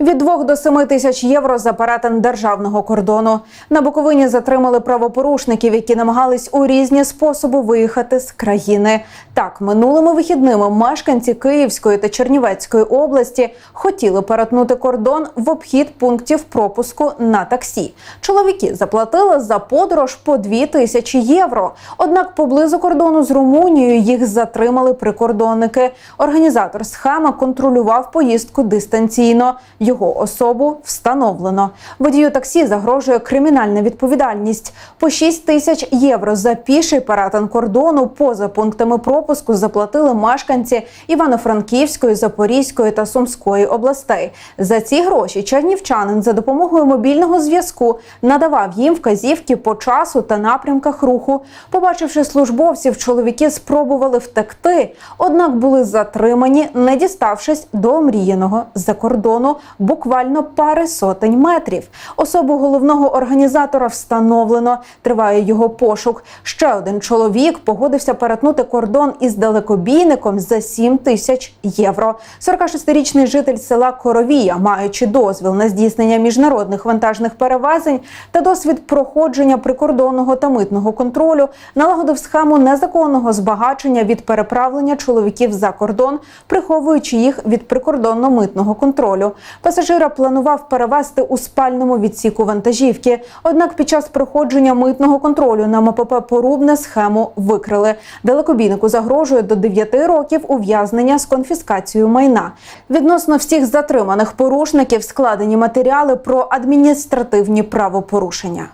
Від 2 до 7 тисяч євро за перетин державного кордону. На Буковині затримали правопорушників, які намагались у різні способи виїхати з країни. Так, минулими вихідними мешканці Київської та Чернівецької області хотіли перетнути кордон в обхід пунктів пропуску на таксі. Чоловіки заплатили за подорож по 2 тисячі євро. Однак поблизу кордону з Румунією їх затримали прикордонники. Організатор схеми контролював поїздку дистанційно. Його особу встановлено. Водію таксі загрожує кримінальна відповідальність. По 6 тисяч євро за піший перетин кордону поза пунктами пропуску заплатили мешканці Івано-Франківської, Запорізької та Сумської областей. За ці гроші чернівчанин за допомогою мобільного зв'язку надавав їм вказівки по часу та напрямках руху. Побачивши службовців, чоловіки спробували втекти, однак були затримані, не діставшись до мріяного за кордону буквально пари сотень метрів. Особу головного організатора встановлено. Триває його пошук. Ще один чоловік погодився перетнути кордон із далекобійником за 7 тисяч євро. 46-річний житель села Коровія, маючи дозвіл на здійснення міжнародних вантажних перевезень та досвід проходження прикордонного та митного контролю, налагодив схему незаконного збагачення від переправлення чоловіків за кордон, приховуючи їх від прикордонно-митного контролю. Пасажира планував перевезти у спальному відсіку вантажівки. Однак під час проходження митного контролю на МПП Порубне схему викрили. Далекобійнику загрожує до 9 років ув'язнення з конфіскацією майна. Відносно всіх затриманих порушників складені матеріали про адміністративні правопорушення.